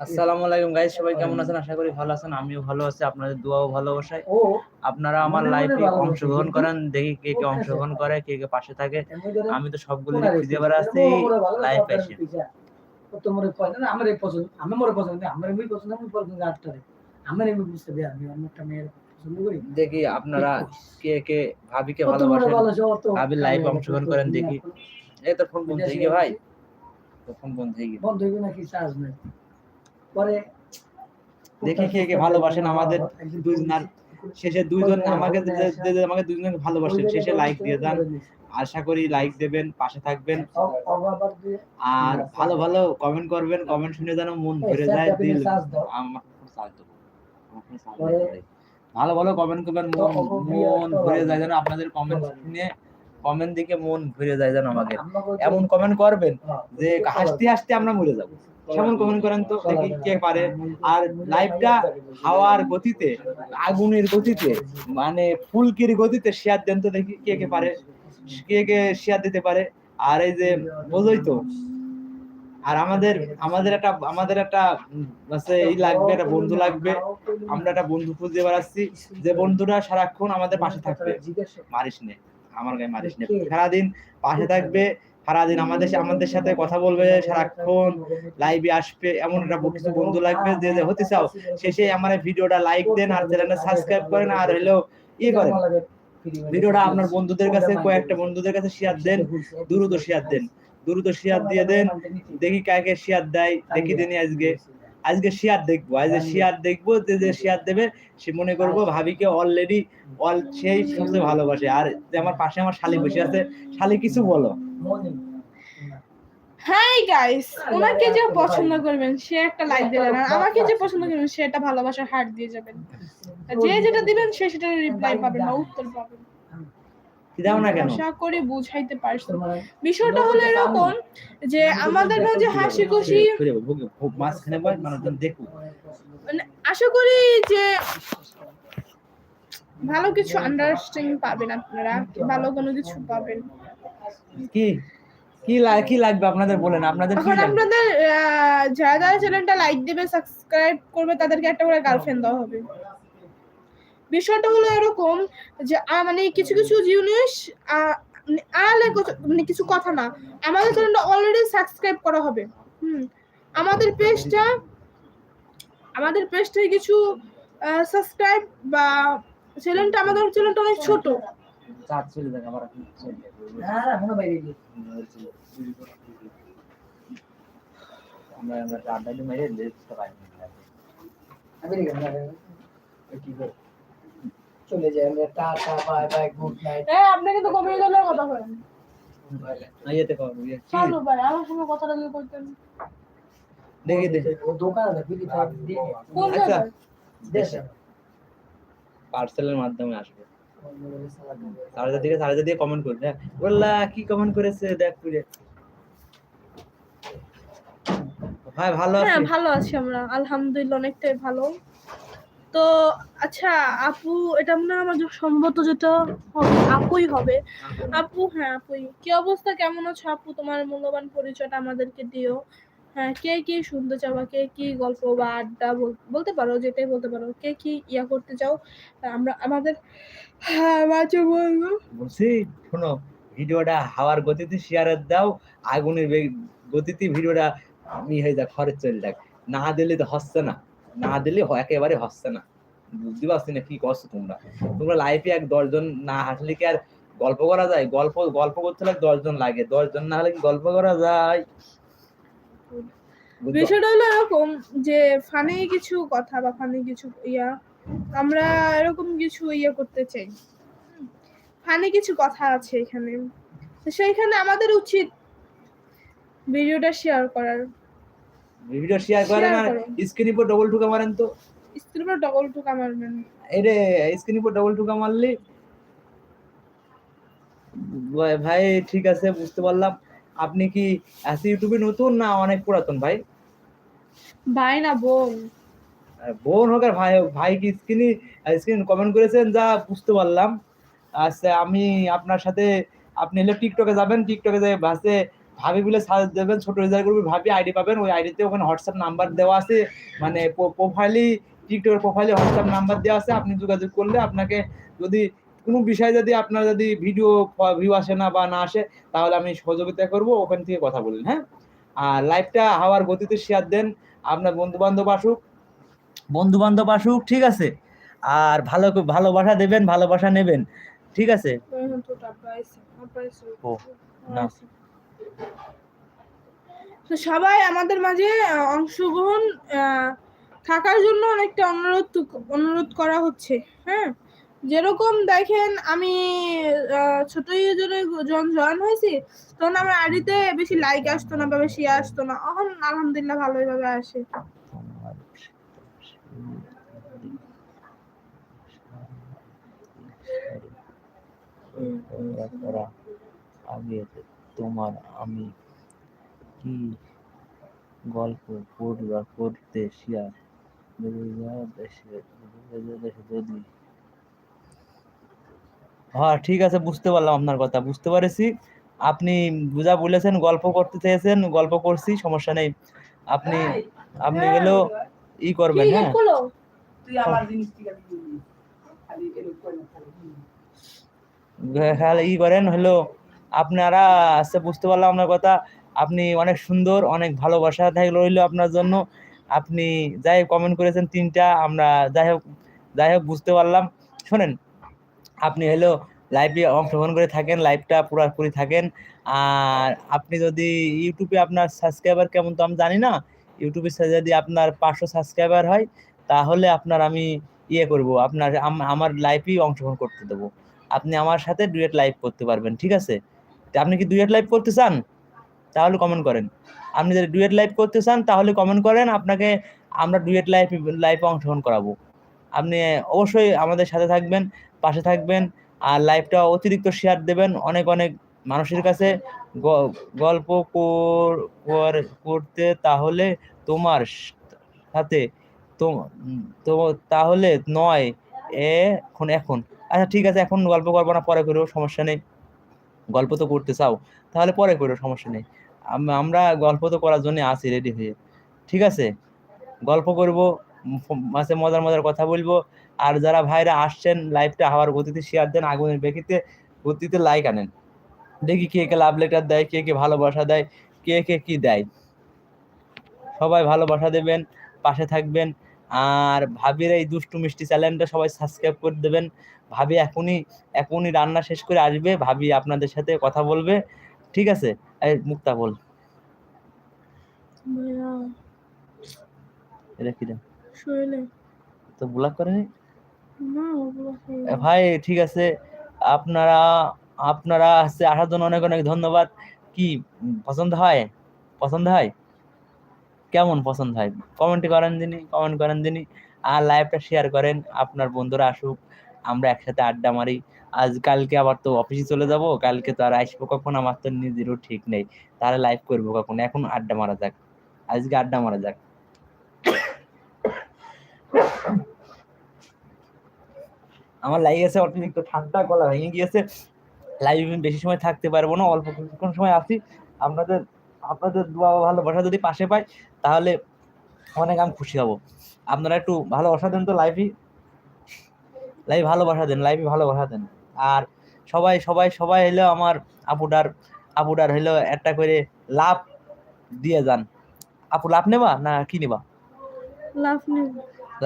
আসসালামু আলাইকুম গাইস সবাই কেমন আছেন? আশা করি ভালো আছেন আমিও ভালো আছি আপনাদের দোয়া ও ভালোবাসায় আপনারা আমার লাইফে অংশগ্রহণ করেন দেখি কে কে অংশগ্রহণ করে কে কে পাশে থাকে। আমি তো সবগুলো খুঁজে বেড়াচ্ছি লাইভ এসে। তোমার পছন্দ আমার এই পছন্দ আমি মোর পছন্দ আমার এমনি পছন্দ আমি পছন্দ আটটারে আমার এমনি বুঝতে দেয় আমি অন্য একটা মেয়ের দেখি আপনারা কে কে ভাবিকে ভালোবাসেন live এ অংশগ্রহণ করেন দেখি। এই তো ফোন বন্ধ হয়ে গিয়ে ভাই। ফোন বন্ধ হয়ে গিয়ে। বন্ধ হইবে নাকি চার্জ নাই। পরে দেখি কে কে ভালোবাসেন আমাদের শেষে দুইজন আমাকে আমাকে দুইজনকে ভালোবাসেন। শেষে লাইক দিয়ে যান আশা করি লাইক দেবেন পাশে থাকবেন। আর ভালো ভালো কমেন্ট করবেন। কমেন্ট শুনে যেন মন ভরে যায় দিল। ভালো ভালো কমেন্ট করবেন। মন ভরে যায় যেন আপনাদের কমেন্ট শুনে কমেন্ট দেখে মন ভরে যায় যেন আমাকে। এমন কমেন্ট করবেন যে হাসতে হাসতে আমরা মরে যাব। সেমন কমেন্ট করেন তো? দেখি কে পারে। আর লাইভটা হাওয়ার গতিতে আগুনের গতিতে মানে ফুলকির গতিতে শেয়ার দেন তো দেখি কে কে পারে। কে কে শেয়ার দিতে পারে। আর এই যে বোঝোই তো। আর আমাদের আমাদের একটা আমাদের একটা আছে এই লাগবে একটা বন্ধু লাগবে। আমরা একটা বন্ধু খুঁজে বেড়াচ্ছি। যে বন্ধুরা সারাক্ষণ আমাদের পাশে থাকবে। মারিস নে। আমার গায়ে মারিস নে। সারাদিন পাশে থাকবে সারাদিন আমাদের আমাদের সাথে কথা বলবে সারাক্ষণ লাইভে আসবে এমন একটা কিছু বন্ধু লাগবে যে যে হতে চাও শেষে আমার ভিডিওটা লাইক দেন আর চ্যানেলটা সাবস্ক্রাইব করেন আর হলো ই করেন। ভিডিওটা আপনার বন্ধুদের কাছে কয়েকটা বন্ধুদের কাছে শেয়ার দেন দ্রুত শেয়ার দেন। দ্রুত শেয়ার দিয়ে দেন দেখি কাকে শেয়ার দেয় দেখি দেনি আজকে। আজকে শেয়ার দেখব। আজকে শেয়ার দেখব। যে যে শেয়ার দেবে সে মনে করব ভাবিকে অলরেডি অল সেই সবচেয়ে ভালোবাসে। আর যে আমার পাশে আমার শালি বসে আছে শালি কিছু বলো। হাই গাইস ওনাকে যে পছন্দ করবেন সে একটা লাইক দিবেন আর আমাকে যে পছন্দ করবেন সে একটা ভালোবাসার হার্ট দিয়ে যাবেন। যে যেটা দিবেন সে সেটা রিপ্লাই পাবেন না উত্তর পাবেন। দাও না কেন? আশা করি বুঝাইতে পারছি। বিষয়টা হলো এরকম যে আমাদের মাঝে হাসি খুশি মাঝখানে বয় মানুষজন দেখুক মানে আশা করি যে ভালো কিছু আন্ডারস্ট্যান্ডিং পাবেন আপনারা ভালো কোনো কিছু পাবেন। কি? কি কি লাগবে আপনাদের বলেন আপনাদের কি আপনাদের যারা যারা চ্যানেলটা লাইক দেবে সাবস্ক্রাইব করবে তাদেরকে একটা করে গার্লফ্রেন্ড দেওয়া হবে। বিষয়টা হলো এরকম যে মানে কিছু কিছু জিনিস মানে আড়ালে কিছু- মানে কিছু কথা না, আমাদের চ্যানেলটা অলরেডি সাবস্ক্রাইব করা হবে। হুম, আমাদের পেজটা আমাদের পেজটায় কিছু সাবস্ক্রাইব বা চ্যানেলটা আমাদের চ্যানেলটা অনেক ছোট। আমরা আমরা আড্ডা দিয়ে মেরে লেজটা পাই আমি। কি করে চলে যাই আমরা tata bye bye good night হ্যাঁ আপনি কিন্তু কমিয়ে গেলে কথা বলেন। কর ইয়ে, কি? ভাই আমার সঙ্গে কথাটা কি করতেন দেখি দেখি ও দোকান আছে বিলি থাক দিয়ে কোন আচ্ছা। দেশে পার্সেলের মাধ্যমে আসবে। সারদা দিকে সারদা দিয়ে কমেন্ট করবে হ্যাঁ। বললা কি কমেন্ট করেছে? দেখ তুই। ভাই ভালো হ্যাঁ আছি। ভালো আছি আমরা। আলহামদুলিল্লাহ অনেকটাই ভালো। তো আচ্ছা আপু এটা মনে হয় আমার সম্ভবত যেটা হবে আপুই হবে। আপু। হ্যাঁ আপুই। কি অবস্থা? কেমন আছো আপু? তোমার মূল্যবান পরিচয়টা আমাদেরকে দিও। হ্যাঁ কে কি শুনতে চাও বা কে কি গল্প বা আড্ডা বলতে পারো যেটাই বলতে পারো কে কি ইয়া করতে চাও? আমরা আমাদের হ্যাঁ মাঝে বলব। বলছি শোনো ভিডিওটা হাওয়ার গতিতে শেয়ার দাও আগুনের গতিতে ভিডিওটা ই হয়ে যাক খরচ চলে যাক না দিলে তো হচ্ছে না। না দিলে একেবারে হচ্ছে না। বুঝতে পারছি না কি করছ তোমরা। তোমরা লাইফে এক দশজন না হাসলে কি আর গল্প করা যায়? গল্প গল্প করতে হলে দশজন লাগে। দশজন না হলে কি গল্প করা যায়? বিষয়টা হলো এরকম যে ফানি কিছু কথা বা ফানি কিছু ইয়া, আমরা এরকম কিছু ইয়ে করতে চাই। ফানি কিছু কথা আছে এখানে। সেইখানে আমাদের উচিত ভিডিওটা শেয়ার করার। ভিডিও শেয়ার করেন আর স্ক্রিন উপর ডবল টুকা মারেন তো। স্ক্রিনে ডবল টুক আমার এরে স্ক্রিন উপর ডবল টুকা মারলি? ভাই- ঠিক আছে বুঝতে পারলাম। আপনি কি আজকে ইউটিউবে নতুন না অনেক পুরাতন ভাই? ভাই না বোন। বোন হোক আর ভাই হোক ভাই কি স্ক্রিনে স্ক্রিন কমেন্ট করেছেন? যা বুঝতে পারলাম। আচ্ছা আমি আপনার সাথে আপনি হলে টিকটকে যাবেন। টিকটকে যাই বাসে ভাবি বলে সার্চ দেবেন ছোট রেজাল্ট গ্রুপে ভাবি আইডি পাবেন। ওই আইডিতে ওখানে হোয়াটসঅ্যাপ নাম্বার দেওয়া আছে। মানে প্রোফাইলই টিকটকের প্রোফাইলে হোয়াটসঅ্যাপ নাম্বার দেওয়া আছে। আপনি যোগাযোগ করলে আপনাকে যদি কোনো বিষয়ে যদি আপনার যদি ভিডিও ভিউ আসে না বা না আসে তাহলে আমি সহযোগিতা করব। ওখান থেকে কথা বলেন হ্যাঁ? আর লাইভটা হাওয়ার গতিতে শেয়ার দেন আপনার বন্ধু বান্ধব আসুক। বন্ধু বান্ধব আসুক ঠিক আছে? আর ভালো ভালোবাসা দেবেন ভালোবাসা নেবেন ঠিক আছে? ও, না। তো সবাই আমাদের মাঝে অংশগ্রহণ থাকার জন্য অনেকটা অনুরোধ অনুরোধ করা হচ্ছে হ্যাঁ? যেরকম দেখেন আমি ছোট ইউজারে যখন জয়েন হয়েছি, তখন আমার আইডিতে বেশি লাইক আসতো না বা বেশি আসতো না। এখন আলহামদুলিল্লাহ ভালোভাবে আসে। আগে তোমার আমি কি গল্প পড়বা করতে শেয়ার যদি হ্যাঁ ঠিক আছে বুঝতে পারলাম আপনার কথা বুঝতে পারেছি। আপনি বুঝা বলেছেন গল্প করতে চেয়েছেন গল্প করছি সমস্যা নেই। আপনি আপনি গেলেও ই করবেন হ্যাঁ? খালি। খেয়াল ই করেন হলো আপনারা আচ্ছা বুঝতে পারলাম আপনার কথা। আপনি অনেক সুন্দর, অনেক ভালোবাসা থাকলে রইল আপনার জন্য। আপনি যাই হোক কমেন্ট করেছেন তিনটা, আমরা যাই হোক যাই হোক বুঝতে পারলাম। শোনেন, আপনি হলো লাইভে অংশগ্রহণ করে থাকেন লাইভটা পুরোপুরি থাকেন। আর আপনি যদি ইউটিউবে আপনার সাবস্ক্রাইবার কেমন তো আমি জানি না। ইউটিউবে যদি আপনার পাঁচশো সাবস্ক্রাইবার হয়, তাহলে আপনার আমি ইয়ে করব, আপনার আমার লাইভেই অংশগ্রহণ করতে দেবো। আপনি আমার সাথে ডুয়েট লাইভ করতে পারবেন, ঠিক আছে? আপনি কি ডুয়েট লাইভ করতে চান? তাহলে কমেন্ট করেন। আপনি যদি ডুয়েট লাইভ করতে চান, তাহলে কমেন্ট করেন। আপনাকে আমরা ডুয়েট লাইভ লাইভে অংশগ্রহণ করাবো। আপনি অবশ্যই আমাদের সাথে থাকবেন, পাশে থাকবেন, আর লাইভটা অতিরিক্ত শেয়ার দেবেন। অনেক অনেক মানুষের কাছে গল্প কর- কর- করতে তাহলে তোমার সাথে তো তাহলে নয় এখন এখন। আচ্ছা ঠিক আছে, এখন গল্প করব না, পরে করব, সমস্যা নেই। গল্প তো করতে চাও, তাহলে পরে করো, সমস্যা নেই। আমরা গল্প তো করার জন্য আছি রেডি হয়ে। ঠিক আছে? গল্প করব মাঝে মজার মজার কথা বলব। আর যারা ভাইরা আসছেন লাইভটা হাওয়ার গতিতে শেয়ার দেন, আগুনের বেগিতে, গতিতে লাইক আনেন। দেখি কে কে লাভ লেটার দেয়, কে কে ভালোবাসা দেয়, কে কে কি দেয়। সবাই ভালোবাসা দেবেন, পাশে থাকবেন। আর ভাবির এই দুষ্টু মিষ্টি চ্যানেলটা সবাই সাবস্ক্রাইব করে দেবেন। ভাবি এখনই এখনই রান্না শেষ করে আসবে। ভাবি আপনাদের সাথে কথা বলবে। ঠিক আছে? এই মুক্তা বল। এটা কি তো ব্লক করেনি? না ভাই ঠিক আছে। আপনারা আপনারা হচ্ছে আসার জন্য অনেক অনেক ধন্যবাদ। কি পছন্দ হয়? পছন্দ হয়? কেমন পছন্দ হয়? কমেন্ট করেন দিনই কমেন্ট করেন দিনই আর লাইভটা শেয়ার করেন, আপনার বন্ধুরা আসুক, আমরা একসাথে আড্ডা মারি। আজ কালকে আবার তো অফিসে চলে যাব, কালকে তো আর আসব কখন? আমার তো নিজেরও ঠিক নেই। তাহলে লাইভ করব কখন? এখন আড্ডা মারা যাক। আজকে আড্ডা মারা যাক। আমার লাগিয়েছে অতিরিক্ত ঠান্ডা গলা ভেঙে গিয়েছে। লাইভ বেশি সময় থাকতে পারব না, অল্প কিছুক্ষণ সময় আসি আপনাদের আপনাদের দোয়া ভালোবাসা যদি পাশে পাই তাহলে অনেক আমি খুশি হব। আপনারা একটু ভালোবাসা দেন তো লাইভই লাইভ ভালোবাসা দেন লাইভে ভালোবাসা দেন। আর সবাই সবাই সবাই হইল আমার আপুটার আপুটার হইল একটা করে লাভ দিয়ে যান। আপু লাভ নেবা না কি নেবা? লাভ নেই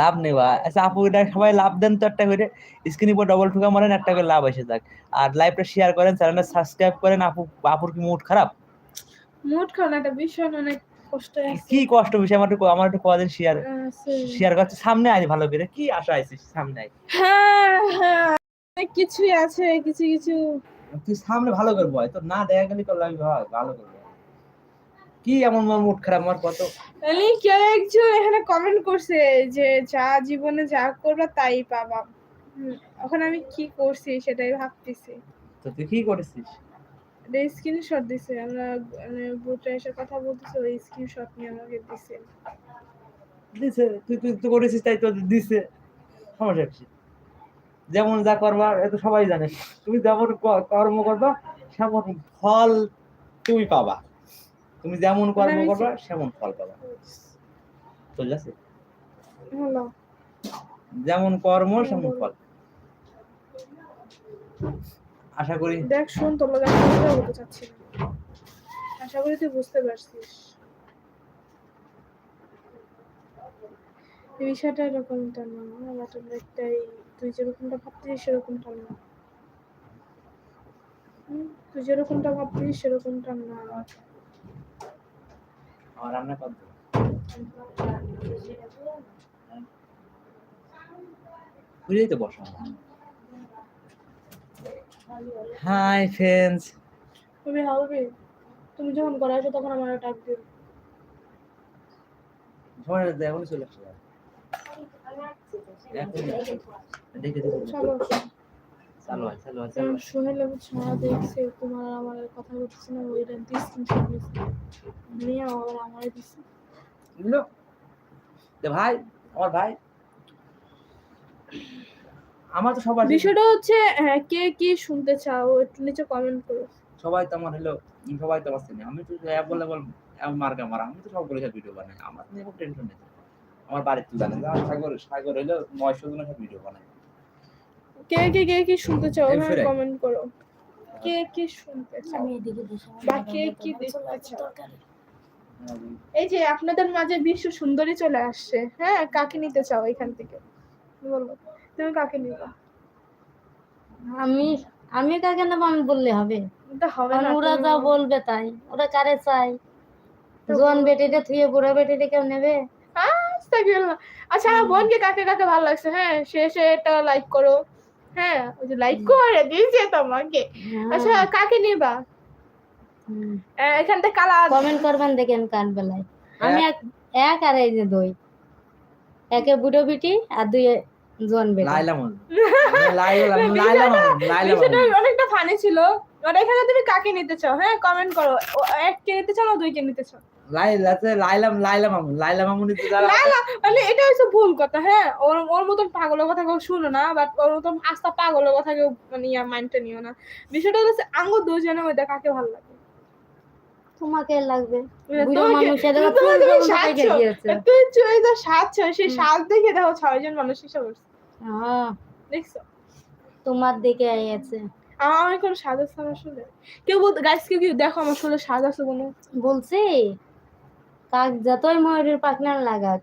লাভ নেবা। আচ্ছা আপু এটা সবাই লাভ দেন তো একটা করে। স্ক্রিনের উপর ডবল ঠুকা মারেন একটা করে লাভ এসে যাক। আর লাইভটা শেয়ার করেন চ্যানেলটা সাবস্ক্রাইব করেন। আপু আপুর কি মুড খারাপ? মুড খান একটা ভীষণ অনেক কষ্ট কি কষ্ট বিষয়? আমার একটু আমার একটু কদিন শেয়ার শেয়ার করছে সামনে আয় ভালো করে। কি আশা আছিস সামনে আয়? হ্যাঁ হ্যাঁ কিছুই আছে কিছু কিছু। তুই সামনে ভালো করব না দেখা গেলে আমি ভালো করব। কি এমন আমার মুড খারাপ? আমার কত মানে কেউ একজন এখানে কমেন্ট করছে যে যা জীবনে যা করবা তাই পাবা। এখন আমি কি করছি সেটাই ভাবতেছি। তো তুই কি করেছিস? স্ক্রিনশট দিছে আমরা মানে বুটে এসে কথা বলতেছে ওই স্ক্রিনশট নিয়ে আমাকে দিছে। দিছে তুই তুই তো করেছিস তাই তো দিছে। সমস্যা কি? যেমন যা করবার এ তো সবাই জানে। তুমি যেমন কর্ম করবা সেমন ফল তুমি পাবা। তুমি যেমন কর্ম করবা সেমন ফল পাবা। চলে যাচ্ছে যেমন কর্ম সেমন ফল। আশা করি। দেখ শুন তোর আমি বলতে চাচ্ছি আশা করি তুই বুঝতে পারছিস। এই বিষয়টা এরকমটা না ব্যাপারটা একটাই তুই যেরকমটা ভাবছিস সেরকমটা না। তুই যেরকমটা ভাবছিস সেরকমটা না। আমার রান্না কর বুঝেই তো বসা হাই ফ্রেন্ডস তুমি হবে তুমি যখন ঘরে আসো তখন আমার ডাক দিও। সময় এখন চলে সোহেল ছাড়া দেখছে তোমার আমার কথা না ওইটা নিয়ে আবার আমার দিছে বুঝলো যে ভাই আমার ভাই। আমার তো সবার বিষয়টা হচ্ছে হ্যাঁ, কে কি শুনতে চাও একটু নিচে কমেন্ট করো। সবাই তো আমার হলো সবাই তো আমার চেনে। আমি তো অ্যাপ বলে বল মার্কা মারা আমি তো সব করে ভিডিও বানাই। আমার নিয়ে কোনো টেনশন নেই। আমার বাড়ির তো জানে আমার সাগর সাগর হলো নয়শো জনের সব ভিডিও বানাই কে কে কে কি শুনতে চাও? এই হ্যাঁ। কমেন্ট করো। কে কি শুনতে চাও? আমি এদিকে দিছি বা কে কি দেখতে চাও? এই যে আপনাদের মাঝে বিশ্ব সুন্দরী চলে আসছে। হ্যাঁ কাকে নিতে চাও এখান থেকে? বলো তুমি কাকে নিবা? আমি আমি কাকে নেব আমি বললে হবে। এটা হবে না ওরা যা বলবে তাই ওরা কারে চাই জোয়ান বেটিটা থুয়ে বুড়া বেটিটা কেউ নেবে? আচ্ছা আমার বোনকে কাকে কাকে ভালো লাগছে? হ্যাঁ সে সে একটা লাইক করো। হ্যাঁ ওই যে লাইক করে দিয়েছে তোমাকে। আচ্ছা কাকে নিবা? এখান থেকে কালা কমেন্ট করবেন দেখেন কার বেলায়। আমি এক এক আর এই যে দুই। একে বুড়ো বিটি আর দুই জোয়ান বেটি। লাইলা মন লাইলা লাইলা মন লাইলা বিষয়টা মন অনেকটা ফানি ছিল। আর এখানে তুমি কাকে নিতে চাও? হ্যাঁ কমেন্ট করো। ও এককে নিতে চাও না দুইকে নিতে চাও? লাইলা লাইলা লাইলা মামুন। লাইলা মামুন তো মানে এটা হচ্ছে ভুল কথা হ্যাঁ? ওর ওর মতন পাগলের কথা কেউ শুনো না বাট ওর মতন আস্তা পাগলের কথা কেউ মানে ইয়া মাইন্ডটা নিও না। বিষয়টা হচ্ছে আঙ্গ দুজনের মধ্যে কাকে ভালো লাগে? তোমাকে লাগবে। বুড়ো সাজছো। সেই সাজ দেখে দেখো ছয়জন মানুষ হিসাব করছে। দেখছ? তোমার দিকে আছে আমার আমি কোনো সাজ আছে আমার শুনে কেউ বলতে কেউ কেউ দেখো আমার শুনে সাজ আছে কোনো? বলছি কাক যতই ময়ূরের পাখনা লাগাক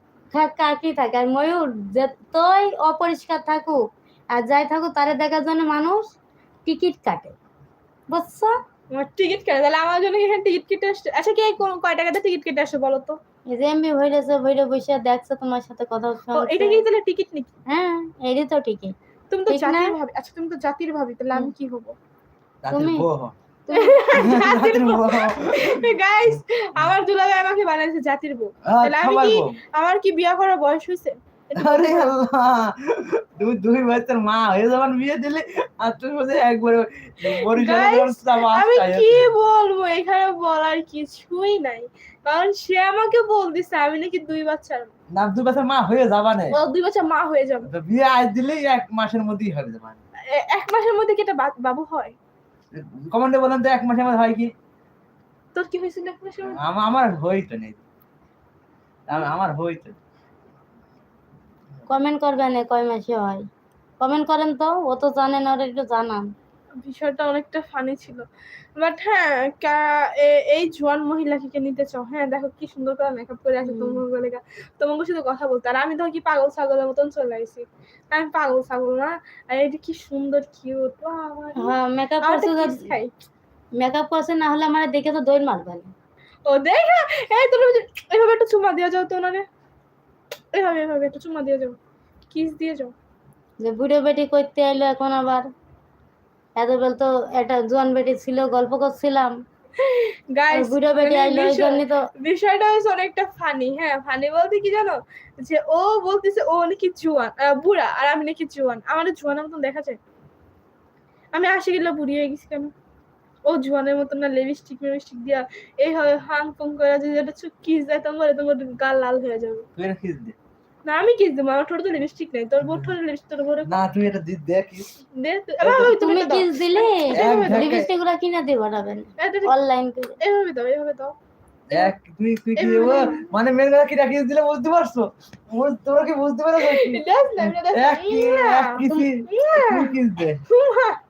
কাকই থাকে আর ময়ূর যতই অপরিষ্কার থাকুক আর যাই থাকুক তারে দেখার জন্য মানুষ টিকিট কাটে। বুঝছ? টিকিট কেটে তাহলে আমার জন্য এখানে টিকিট কেটে আসছে। আচ্ছা কে কোন- কয় টাকাতে টিকিট কেটে আসে বলো তো? এই যে এমবি বসে দেখছ তোমার সাথে কথা শুনছে। এটা কি তাহলে টিকিট নাকি? হ্যাঁ এরই তো টিকিট তুমি তো জাতির ভাবি। আচ্ছা তুমি তো জাতির ভাবি তাহলে আমি কি হব? তুমি-। গাইস আমার দুলাভাই আমাকে বানাইছে জাতির বউ। তাহলে আমি কি। আমার কি বিয়া করার বয়স হয়েছে? আরে আল্লাহ। তুমি দুই বছর মা হয়ে যাবার বিয়ে দিলে আর তুমি একবারে যখন আমি কি বলব? এখানে বলার কিছুই নাই। কারণ সে আমাকে বল দিছে আমি নাকি দুই না দুই বছর মা হয়ে যাবা না। ও দুই মা হয়ে যাবে। তো বিয়ে আজ দিলেই এক মাসের মধ্যেই হবে যাবা। এক মাসের মধ্যে কি এটা বাবু হয়? কমান্ডে বলেন তো এক মাসের মধ্যে হয় কি? তোর কি হয়েছিল এক মাসের আমার হইতো আমার হইতো কমেন্ট করবেন কয় মাসে হয়? কমেন্ট করেন তো ও তো জানেন ওরা একটু জানান। বিষয়টা অনেকটা ফানি ছিল। বাট হ্যাঁ এই জোয়ান মহিলাকে কে নিতে চাও? হ্যাঁ দেখো কি সুন্দর করে মেকআপ করে আছে। তোমার লেগা তোমাকে শুধু কথা বলতে আর আমি তো কি পাগল ছাগলের মতন চলে আইছি? আমি পাগল ছাগল না। আর এটা কি সুন্দর কিউট হ্যাঁ মেকআপ করছে মেকআপ করছে না হলে আমার দেখে তো দৌড় মারবেন ও দেখা এই তুমি এভাবে একটু চুমা দিয়ে যাও তো ওনারে। এভাবে এভাবে একটু চুমা দিয়ে যাও। কিস দিয়ে যাও। যে বুড়ো বেটি করতে এলো এখন আবার। এত বেল তো একটা জোয়ান বেটি ছিল গল্প করছিলাম। গাইস বুড়ো বেটি আইলো ওই জন্য তো বিষয়টা হচ্ছে অনেকটা ফানি হ্যাঁ ফানি বলতে কি জানো? যে ও বলতেছে ও নাকি জুয়ান বুড়া আর আমি নাকি জুয়ান। আমার জুয়ানের মতন দেখা যায়। আমি আসে গেলে বুড়ি হয়ে গেছি কেন? ও জুয়ানের মতন না লিপস্টিক লিপস্টিক দিয়া এই হয় হাং ফং করে যদি একটা কিস দেয় তোমার তোমার গাল লাল হয়ে যাবে। এটা খিস দে। না আমি কিস দেবো আমার ঠোঁট তো লিপস্টিক নেই। তোর বোর ঠোঁটে লিপস্টিক তোর বোর না তুমি এটা দি- দেখ কিস দে তুই- তুমি কিস দিলে লিপস্টিকগুলো কিনে এটা- এটা- অনলাইন করে। এভাবে দাও এভাবে দাও। এক তুই তুই কি দেবো মানে কথা কি রাখিয়ে দিলে বুঝতে পারছ? তোমরা কি বুঝতে that's এক কি এক কিসি তুই কিস দে।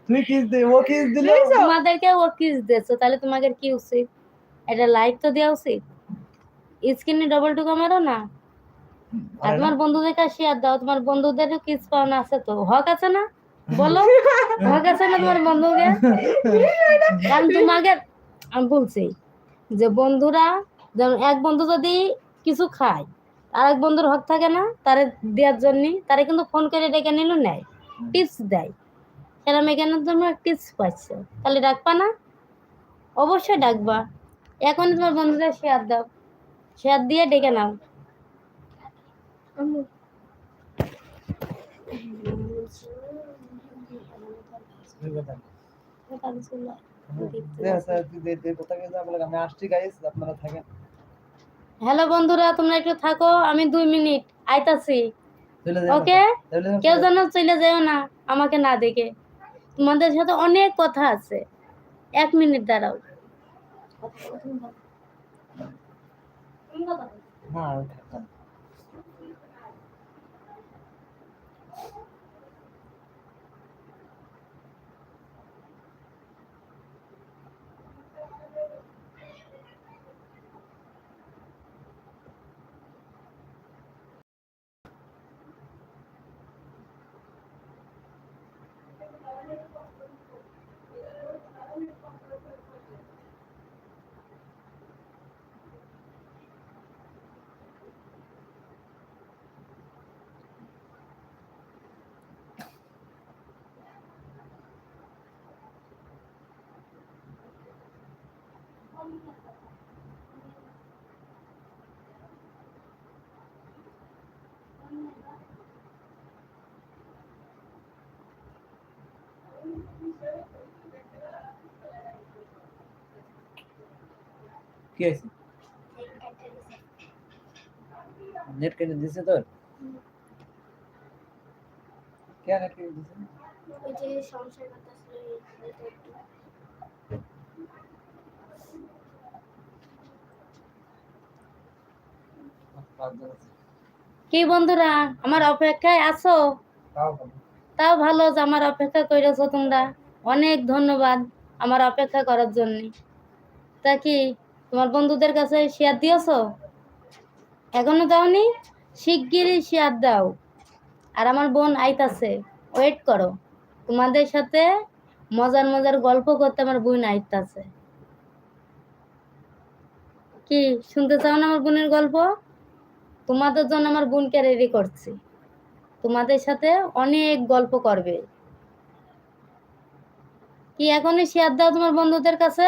তুই কিস দে ও কিস দিলে। তোমাদেরকে ও কিস দিয়েছ তাহলে তোমাদের কি উচিত? এটা লাইক তো দেওয়া উচিত? স্ক্রিনে ডবল টুকা মারো না? আর তোমার কাছে শেয়ার দাও তোমার বন্ধুদেরও কিস পাওনা আছে তো। হক আছে না? বলো। হক আছে না তোমার বন্ধুকে? কারণ তোমাকে আমি বলছি যে বন্ধুরা যেমন এক বন্ধু যদি কিছু খায় আর এক বন্ধুর হক থাকে না তারে দেওয়ার জন্য তারে কিন্তু ফোন করে ডেকে নিল নেয়। টিপস দেয়। সেরকম এখানে তোমরা টিপস পাচ্ছ। তাহলে ডাকবা না? অবশ্যই ডাকবা। এখনই তোমার বন্ধুদের শেয়ার দাও। শেয়ার দিয়ে ডেকে নাও আম্মু, আমি আসছি গাইস আপনারা থাকেন হ্যালো বন্ধুরা তোমরা একটু থাকো আমি দুই মিনিট আইতাছি। ওকে? কেউ যেন চলে যাও না আমাকে না দেখে। তোমাদের সাথে অনেক কথা আছে। এক মিনিট দাঁড়াও। হ্যাঁ কি আছে নেট কেটে দিছে তোর কে নেট কেটে দিছে পাঁচজন আছে। কি বন্ধুরা আমার অপেক্ষায় আছো? তাও ভালো। যে আমার অপেক্ষা করেছ তোমরা। অনেক ধন্যবাদ আমার অপেক্ষা করার জন্য। তা কি তোমার বন্ধুদের কাছে শেয়ার দিয়েছ? এখনও দাওনি? শিগগিরই শেয়ার দাও। আর আমার বোন আইতাছে ওয়েট করো। তোমাদের সাথে মজার মজার গল্প করতে আমার বোন আইতাছে। কি শুনতে চাও না আমার বোনের গল্প? তোমাদের জন্য আমার বোনকে রেডি করছি। তোমাদের সাথে অনেক গল্প করবে। কি এখনই শেয়ার দাও তোমার বন্ধুদের কাছে?